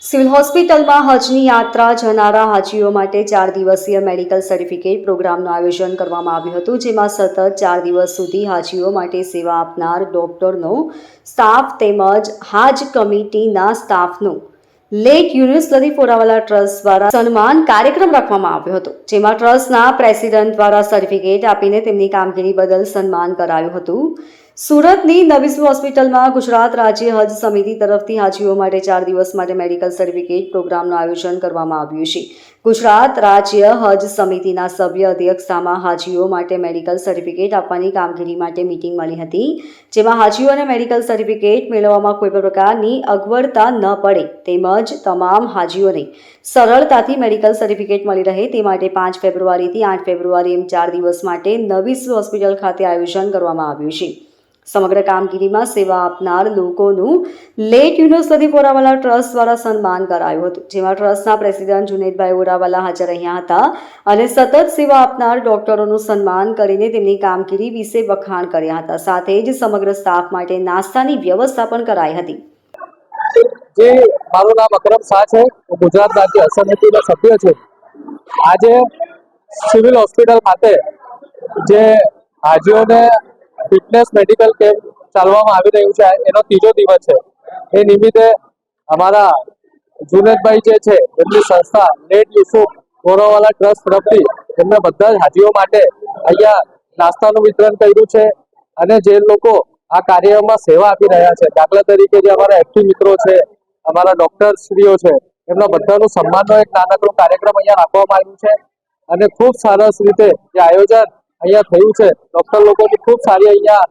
Civil હોસ્પિટલમાં હજની યાત્રા જનારા હાજીઓ માટે ચાર દિવસીય મેડિકલ સર્ટિફિકેટ પ્રોગ્રામનું આયોજન કરવામાં આવ્યું હતું, જેમાં સતત ચાર દિવસ સુધી હાજીઓ માટે સેવા આપનાર ડોક્ટરનો સ્ટાફ તેમજ હાજ કમિટીના સ્ટાફનું લેટ યુનિવર્સિટી ફોરાવાલા ટ્રસ્ટ દ્વારા સન્માન કાર્યક્રમ રાખવામાં આવ્યો હતો, જેમાં ટ્રસ્ટના પ્રેસિડેન્ટ દ્વારા સર્ટિફિકેટ આપીને તેમની કામગીરી બદલ સન્માન કરાયું હતું. સુરતની નવીસુ હોસ્પિટલમાં ગુજરાત રાજ્ય હજ સમિતિ તરફથી હાજીઓ માટે ચાર દિવસ માટે મેડિકલ સર્ટિફિકેટ પ્રોગ્રામનું આયોજન કરવામાં આવ્યું છે. ગુજરાત રાજ્ય હજ સમિતિના સભ્ય અધ્યક્ષતામાં હાજીઓ માટે મેડિકલ સર્ટિફિકેટ આપવાની કામગીરી માટે મીટિંગ મળી હતી, જેમાં હાજીઓને મેડિકલ સર્ટિફિકેટ મેળવવામાં કોઈ પણ પ્રકારની અગવડતા ન પડે તેમજ તમામ હાજીઓને સરળતાથી મેડિકલ સર્ટિફિકેટ મળી રહે તે માટે પાંચ ફેબ્રુઆરીથી આઠ ફેબ્રુઆરી એમ ચાર દિવસ માટે નવીસ હોસ્પિટલ ખાતે આયોજન કરવામાં આવ્યું છે. સમગ્ર કામગીરીમાં સેવા આપનાર લોકોનું લેટ યુનિવર્સિટી ઓરાવાલા ટ્રસ્ટ દ્વારા સન્માન કરાયું હતું, જેમાં ટ્રસ્ટના પ્રેસિડેન્ટ જુનેદભાઈ ઓરાવાલા હાજર રહ્યા હતા અને સતત સેવા આપનાર ડોક્ટરોનું સન્માન કરીને તેમની કામગીરી વિશે વખાણ કર્યા હતા. સાથે જ સમગ્ર સ્ટાફ માટે નાસ્તાની વ્યવસ્થા પણ કરાઈ હતી. જે મારું નામ અકરમ શાહ છે ગુજરાત રાજ્ય હજ સભ્ય છું. આજે સિવિલ હોસ્પિટલ ખાતે જે હાજીઓને ફિટનેસ મેડિકલ કેમ્પ ચાલવામાં આવી રહ્યું છે. એનો ત્રીજો દિવસ છે. એ નિમિત્તે અમારા જુનેદભાઈ જે છે, એમની સંસ્થા નેટ યુસુફ ગોરાવાલા ટ્રસ્ટ તરફથી એમને બધા જ હાજીઓ માટે અહીંયા નાસ્તાનું વિતરણ કર્યું છે અને જે લોકો આ કાર્યમાં સેવા આપી રહ્યા છે, દાખલા તરીકે જે અમારા એક્ટિવ મિત્રો છે, અમારા ડોક્ટર શ્રીઓ છે, એમના બધાનું સન્માનનો એક નાનકડો કાર્યક્રમ અહીંયા રાખવામાં આવ્યું છે. અને ખૂબ સરસ રીતે જે આયોજન અહીંયા થયું છે. ડોક્ટર લોકોની ખૂબ સારી અહીંયા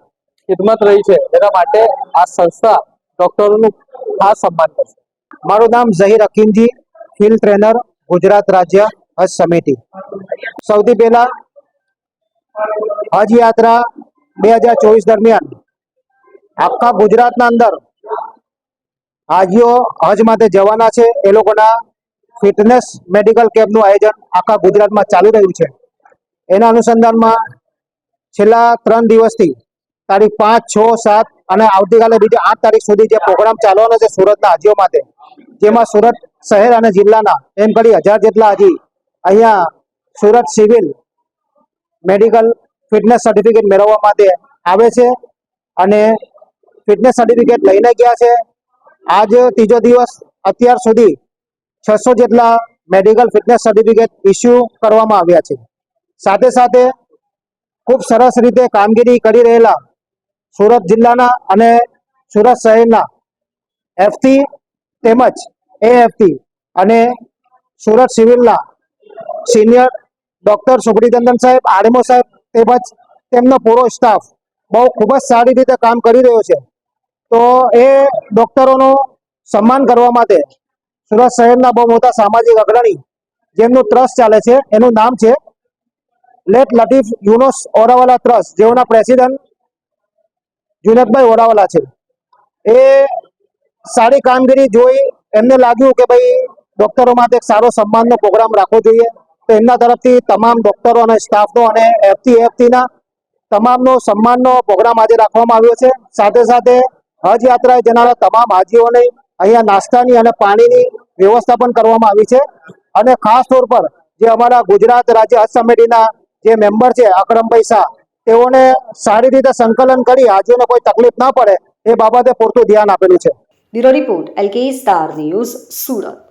ખિદમત રહી છે. એના માટે આ સંસ્થા ડોક્ટરોનું ખાસ સન્માન કરશે. મારું નામ ઝહીર અકીમજી, ફિલ્ડ ટ્રેનર, ગુજરાત રાજ્ય હજ સમિતિ. સૌથી પહેલા હજ યાત્રા બે હજાર ચોવીસ દરમિયાન આખા ગુજરાતના અંદર હાજીઓ હજ માટે જવાના છે. એ લોકોના ફિટનેસ મેડિકલ કેમ્પનું આયોજન આખા ગુજરાતમાં ચાલુ રહ્યું છે. એના અનુસંધાનમાં છેલ્લા ત્રણ દિવસથી તારીખ પાંચ, છ, સાત અને આવતીકાલે બીજી આઠ તારીખ સુધી જે પ્રોગ્રામ ચાલવાનો છે સુરતના હાજીઓ માટે, જેમાં સુરત શહેર અને જિલ્લાના એમ કરી હજાર જેટલા હજી અહીંયા Surat civil medical fitness certificate મેળવવા માટે આવે છે અને ફિટનેસ સર્ટિફિકેટ લઈને ગયા છે. આજ ત્રીજો દિવસ અત્યાર સુધી છસો જેટલા મેડિકલ ફિટનેસ સર્ટિફિકેટ ઇસ્યુ કરવામાં આવ્યા છે. સાથે સાથે ખૂબ સરસ રીતે કામગીરી કરી રહેલા સુરત જિલ્લાના અને સુરત શહેરના એફથી તેમજ એએફથી અને સુરત સિવિલના સિનિયર ડોક્ટર સુપ્રિટેન્ડન્ટ સાહેબ, આરએમઓ સાહેબ તેમજ તેમનો પૂરો સ્ટાફ બહુ ખૂબ જ સારી રીતે કામ કરી રહ્યો છે. તો એ ડોક્ટરોનું સન્માન કરવા માટે સુરત શહેરના બહુ મોટા સામાજિક અગ્રણી જેમનું ટ્રસ્ટ ચાલે છે, એનું નામ છે લેટ લતીફ યુનોસ ઓરાવાલા ટ્રસ્ટ જેઓના પ્રેસિડન્ટ જુનેદભાઈ ઓરાવાલા છે. એ સારી કામગીરી જોઈ, એમને લાગ્યું કે ભાઈ ડોક્ટરો માટે એક સારો સન્માનનો પ્રોગ્રામ રાખવો જોઈએ. તો એમના તરફથી તમામ ડોક્ટરો અને સ્ટાફનો અને એફટી એફટીના તમામનો સન્માનનો પ્રોગ્રામ આજે રાખવામાં આવ્યો છે. સાથે સાથે હજ યાત્રાએ જનારા તમામ હાજીઓને અહીંયા નાસ્તાની અને પાણીની વ્યવસ્થા પણ કરવામાં આવી છે. અને ખાસ તौर પર જે અમારા ગુજરાત રાજ્ય હજ સમિતિના જે મેમ્બર છે અકરમભાઈ શાહ તેઓને સારી રીતે સંકલન કરી હાજીઓને કોઈ તકલીફ ના પડે, એ બાબતે પૂરતું ધ્યાન આપેલું છે. Bureau report, LK star news, Surat.